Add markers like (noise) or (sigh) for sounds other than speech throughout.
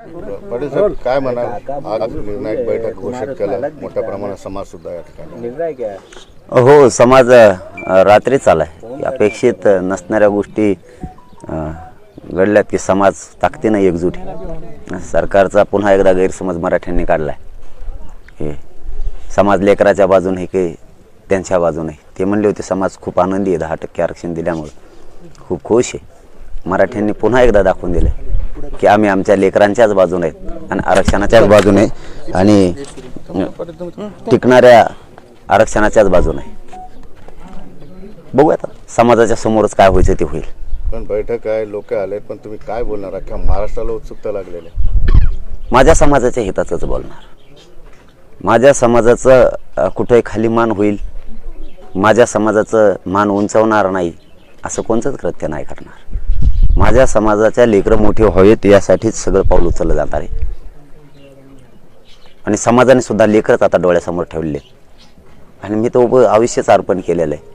पाटील साहेब काय म्हणाल? आज निर्णायक बैठक घोषित केलं मोठ्या प्रमाणात समाज सुद्धा या ठिकाणी. हो समाज अ, रात्रीच आलाय अपेक्षित नसणाऱ्या गोष्टी घडल्यात की समाज ताकदीनं एकजूट. सरकारचा पुन्हा एकदा गैरसमज मराठ्यांनी काढलाय. हे समाज लेकराच्या बाजूने की त्यांच्या बाजूने. ते म्हणले होते समाज खूप आनंदी आहे दहा टक्के आरक्षण दिल्यामुळं. खूप खुश आहे. मराठ्यांनी पुन्हा एकदा दाखवून दिले की आम्ही आमच्या लेकरांच्याच बाजूने आहेत आणि आरक्षणाच्याच बाजूने आणि टिकणाऱ्या आरक्षणाच्याच बाजूने बघूया आता समाजाच्या समोरच काय व्हायचं ते होईल. पण बैठक आहे लोक आलेत पण तुम्ही काय बोलणार? अख्ख्या महाराष्ट्राला उत्सुकता लागलेली आहे. माझ्या समाजाच्या हिताचंच बोलणार. माझ्या समाजाचं कुठे खाली मान होईल माझ्या समाजाचं मान उंचावणार नाही असं कोणतंच कृत्य नाही करणार माझ्या समाजाच्या लेकरं मोठी व्हावेत यासाठीच सगळं पाऊल उचललं जाणार आहे. आणि समाजाने सुद्धा लेकरच आता डोळ्यासमोर ठेवले आणि मी तो आयुष्यच अर्पण केलेलं आहे.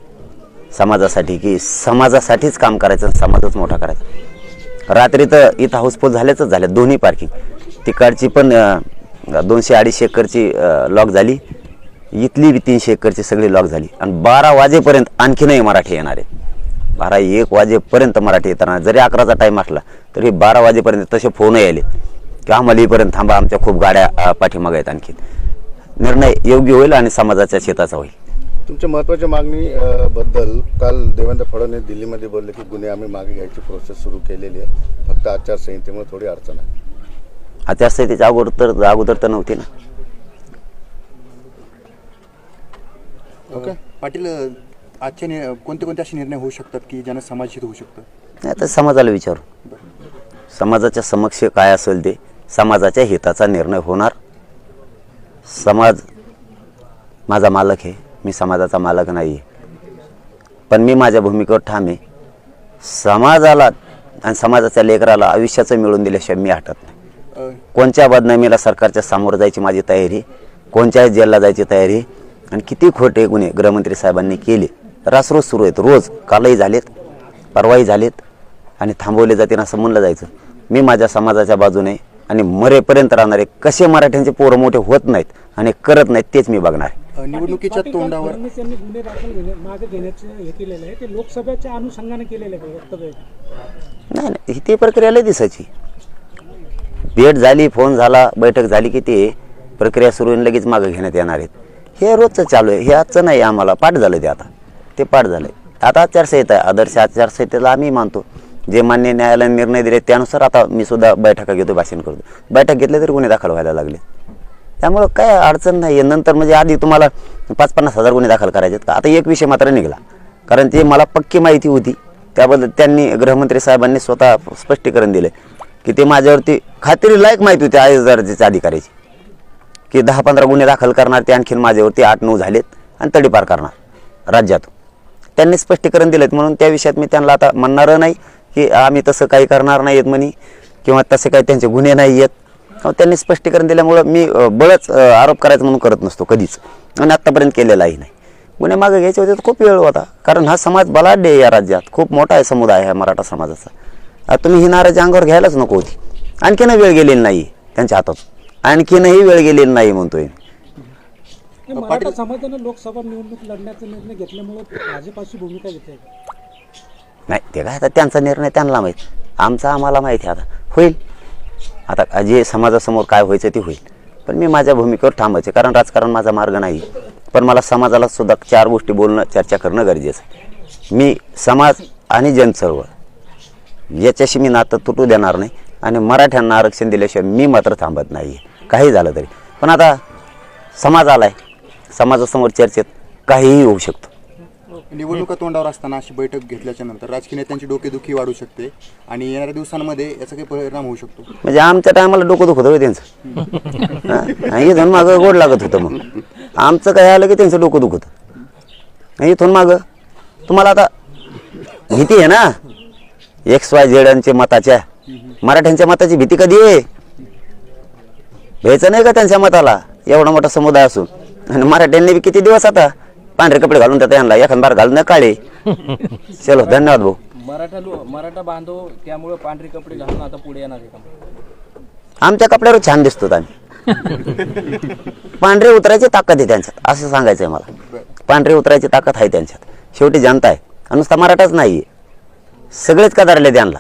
समाजासाठी की समाजासाठीच काम करायचं समाजच मोठा करायचा. रात्री तर इथं हाऊसफुल झाल्याच झाल्या दोन्ही पार्किंग. तिकडची पण दोनशे अडीचशे एकरची लॉक झाली. इथली बी तीनशे एकरची सगळी लॉक झाली. आणि बारा वाजेपर्यंत आणखीनही मराठी येणार आहे. बारा एक वाजेपर्यंत मराठी येताना. जरी अकराचा टाईम असला तरी बारा वाजेपर्यंत तसे फोन यायले की आम्हाला इथपर्यंत थांबा आमच्या खूप गाड्या पाठीमागे आहेत आणखीन. निर्णय योग्य होईल आणि समाजाच्या शेताचा होईल. तुमच्या महत्त्वाच्या मागणी बद्दल काल देवेंद्र फडणवीस दिल्लीमध्ये बोलले की गुन्हे आम्ही मागे घ्यायची प्रोसेस सुरू केलेली आहे. फक्त आचारसंहितेमुळे थोडी अडचण आहे. आचारसंहितेच्या अगोदर तर अगोदर तर नव्हती ना. ओके पाटील आजचे नि- कोणते कोणते असे निर्णय होऊ शकतात की ज्यानं समाजहित होऊ शकतं? नाही तर समाजाला विचारू. समाजाच्या समक्ष काय असेल ते समाजाच्या हिताचा निर्णय होणार. समाज माझा मालक आहे मी समाजाचा मालक नाही आहे पण मी माझ्या भूमिकेवर ठाम आहे. समाजाला आणि समाजाच्या लेकराला आयुष्याचं मिळून दिल्याशिवाय मी हटत नाही. अ, कोणत्या बदनामीला सरकारच्या समोर जायची माझी तयारी कोणत्याही जेलला जायची तयारी आणि किती खोटे गुन्हे गृहमंत्री साहेबांनी केले. रासरोज सुरू आहेत. रोज कालही झालेत परवाही झालेत आणि थांबवले जातील असं म्हणलं जायचं. मी माझ्या समाजाच्या बाजूने आणि मरेपर्यंत राहणारे कसे मराठ्यांचे पोरं मोठे होत नाहीत आणि करत नाहीत तेच मी बघणार निवडणुकीच्या तोंडावर गुन्हे दाखल घेण्याचं हे केलेलं आहे. ते लोकसभेच्या अनुषंगाने केलेलं आहे वक्तव्य. नाही नाही ही ती प्रक्रिया लय दिसायची. भेट झाली फोन झाला बैठक झाली की ते प्रक्रिया सुरू लगेच मागं घेण्यात येणार आहेत. हे रोजचं चालू आहे. हे आजचं नाही आम्हाला पाठ झालं ते आता. ते पाठ आहे आता आचारसंहिता आहे आदर्श आचारसंहितेला आम्ही मानतो. जे मान्य न्यायालयाने निर्णय दिले त्यानुसार आता मी सुद्धा बैठका घेतो भाषण करतो. बैठक घेतले तरी गुन्हे दाखल व्हायला लागले. त्यामुळं काय अडचण नाही आहे नंतर म्हणजे आधी तुम्हाला पाच पन्नास हजार गुन्हे दाखल करायचे आहेत का? आता एक विषय मात्र निघाला. कारण ते मला पक्की माहिती होती. त्याबद्दल त्यांनी गृहमंत्री साहेबांनी स्वतः स्पष्टीकरण दिले की ते माझ्यावरती खात्री लायक माहिती होती आय दर्जाच्या अधिकाऱ्याची. की दहा पंधरा गुन्हे दाखल करणार ते आणखीन माझ्यावरती आठ नऊ झालेत आणि तडीपार करणार राज्यातून त्यांनी स्पष्टीकरण दिलेत म्हणून त्या विषयात मी त्यांना आता म्हणणारं नाही की आम्ही तसं काही करणार नाही आहेत म्हणे किंवा तसे काही त्यांचे गुन्हे नाही आहेत त्यांनी स्पष्टीकरण दिल्यामुळं मी बळच आरोप करायचा म्हणून करत नसतो कधीच. आणि आत्तापर्यंत केलेलाही नाही. गुन्हे मागे घ्यायचे होते तर खूप वेळ होता. कारण हा समाज बलाढ्य आहे या राज्यात. खूप मोठा आहे समुदाय आहे मराठा समाजाचा. आता तुम्ही ही नाराजी अंगावर घ्यायलाच नको होती. आणखीनही वेळ गेलेली नाही त्यांच्या हातात. आणखीनही वेळ गेलेली नाही म्हणतोय मी. मराठा समाजाने लोकसभा निवडणूक लढण्याचा निर्णय घेतल्यामुळे भाजपाची भूमिका घेतली नाही ते काय आता त्यांचा निर्णय त्यांना माहीत. आमचा आम्हाला माहिती आहे आता. होईल. आता जे समाजासमोर काय व्हायचं ते होईल. पण मी माझ्या भूमिकेवर थांबायचे कारण राजकारण माझा मार्ग नाही. पण मला समाजाला सुद्धा चार गोष्टी बोलणं चर्चा करणं गरजेचं आहे. मी समाज आणि जनचळवळ याच्याशी मी नातं तुटू देणार नाही. आणि मराठ्यांना आरक्षण दिल्याशिवाय मी मात्र थांबत नाही काही झालं तरी. पण आता समाज आलाय. समाजासमोर चर्चेत काहीही होऊ शकतं. निवडणुका तोंडावर असताना अशी बैठक घेतल्याच्या नंतर राजकीय नेत्यांची डोकेदुखी वाढू शकते आणि येणाऱ्या दिवसांमध्ये याचा काही परिणाम होऊ शकतो. म्हणजे आमच्या टायमाला डोकं दुखत होतं त्यांचं. इथून मागं गोड लागत होतं मग. आमचं काय आलं की त्यांचं डोकं दुखत. होतं इथून मागं. तुम्हाला आता भीती आहे ना? एक्स वाय झेडांच्या मताच्या. मराठ्यांच्या मताची भीती कधी आहे? भ्यायचं नाही का त्यांच्या मताला? एवढा मोठा समुदाय असून. आणि मराठ्यांनी बी किती दिवस आता पांढरे कपडे घालून देतात यांना एखाद बार घालून काळे. (laughs) चलो धन्यवाद भाऊ. मराठा मराठा बांधव त्यामुळे पांढरे कपडे घालून आता पुढे येणार आमच्या कपड्यावर छान दिसतो आम्ही. (laughs) पांढरे उतरायची ताकद आहे त्यांच्यात असं सांगायचंय मला. पांढरे उतरायची ताकद आहे त्यांच्यात. शेवटी जनता आहे. नुसता मराठाच नाही सगळेच कदारले त्यांना